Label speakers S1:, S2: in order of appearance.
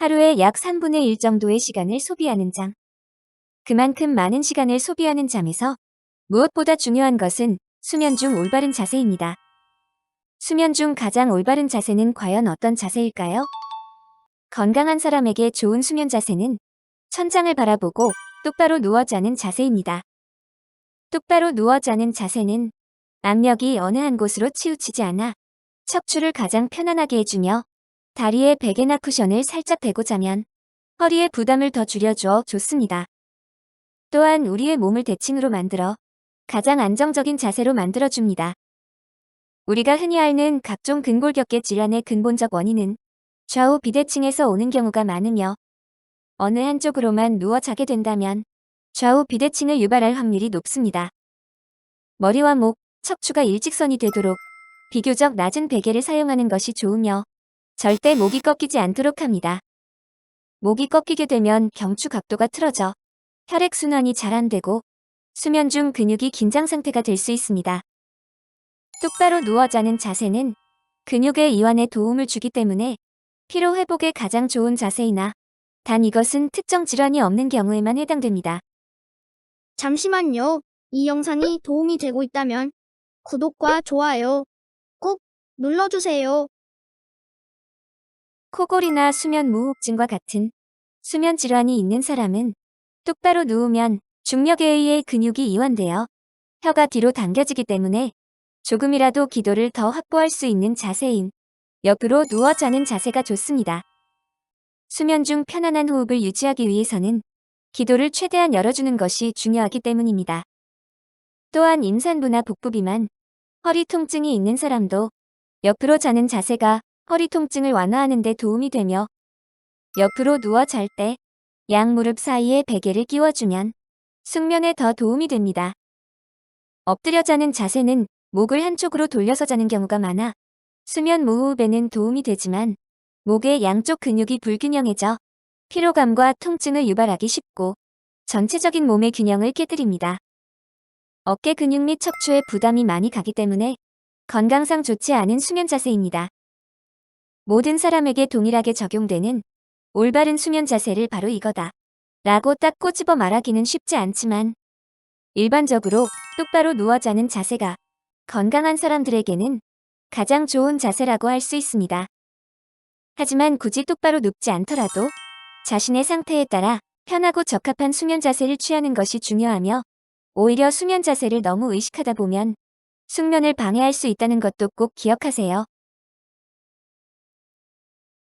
S1: 하루에 약 3분의 1 정도의 시간을 소비하는 잠. 그만큼 많은 시간을 소비하는 잠에서 무엇보다 중요한 것은 수면 중 올바른 자세입니다. 수면 중 가장 올바른 자세는 과연 어떤 자세일까요? 건강한 사람에게 좋은 수면 자세는 천장을 바라보고 똑바로 누워 자는 자세입니다. 똑바로 누워 자는 자세는 압력이 어느 한 곳으로 치우치지 않아 척추를 가장 편안하게 해주며 다리에 베개나 쿠션을 살짝 대고 자면 허리의 부담을 더 줄여줘 좋습니다. 또한 우리의 몸을 대칭으로 만들어 가장 안정적인 자세로 만들어줍니다. 우리가 흔히 앓는 각종 근골격계 질환의 근본적 원인은 좌우 비대칭에서 오는 경우가 많으며 어느 한쪽으로만 누워 자게 된다면 좌우 비대칭을 유발할 확률이 높습니다. 머리와 목, 척추가 일직선이 되도록 비교적 낮은 베개를 사용하는 것이 좋으며 절대 목이 꺾이지 않도록 합니다. 목이 꺾이게 되면 경추 각도가 틀어져 혈액순환이 잘 안 되고 수면 중 근육이 긴장 상태가 될 수 있습니다. 똑바로 누워 자는 자세는 근육의 이완에 도움을 주기 때문에 피로 회복에 가장 좋은 자세이나 단 이것은 특정 질환이 없는 경우에만 해당됩니다.
S2: 잠시만요. 이 영상이 도움이 되고 있다면 구독과 좋아요 꼭 눌러주세요.
S1: 코골이나 수면 무호흡증과 같은 수면 질환이 있는 사람은 똑바로 누우면 중력에 의해 근육이 이완되어 혀가 뒤로 당겨지기 때문에 조금이라도 기도를 더 확보할 수 있는 자세인 옆으로 누워 자는 자세가 좋습니다. 수면 중 편안한 호흡을 유지하기 위해서는 기도를 최대한 열어주는 것이 중요하기 때문입니다. 또한 임산부나 복부 비만, 허리 통증이 있는 사람도 옆으로 자는 자세가 허리 통증을 완화하는 데 도움이 되며 옆으로 누워 잘 때 양 무릎 사이에 베개를 끼워주면 숙면에 더 도움이 됩니다. 엎드려 자는 자세는 목을 한쪽으로 돌려서 자는 경우가 많아 수면 무호흡에는 도움이 되지만 목의 양쪽 근육이 불균형해져 피로감과 통증을 유발하기 쉽고 전체적인 몸의 균형을 깨뜨립니다. 어깨 근육 및 척추에 부담이 많이 가기 때문에 건강상 좋지 않은 수면 자세입니다. 모든 사람에게 동일하게 적용되는 올바른 수면 자세를 바로 이거다. 라고 딱 꼬집어 말하기는 쉽지 않지만 일반적으로 똑바로 누워 자는 자세가 건강한 사람들에게는 가장 좋은 자세라고 할 수 있습니다. 하지만 굳이 똑바로 눕지 않더라도 자신의 상태에 따라 편하고 적합한 수면 자세를 취하는 것이 중요하며 오히려 수면 자세를 너무 의식하다 보면 숙면을 방해할 수 있다는 것도 꼭 기억하세요.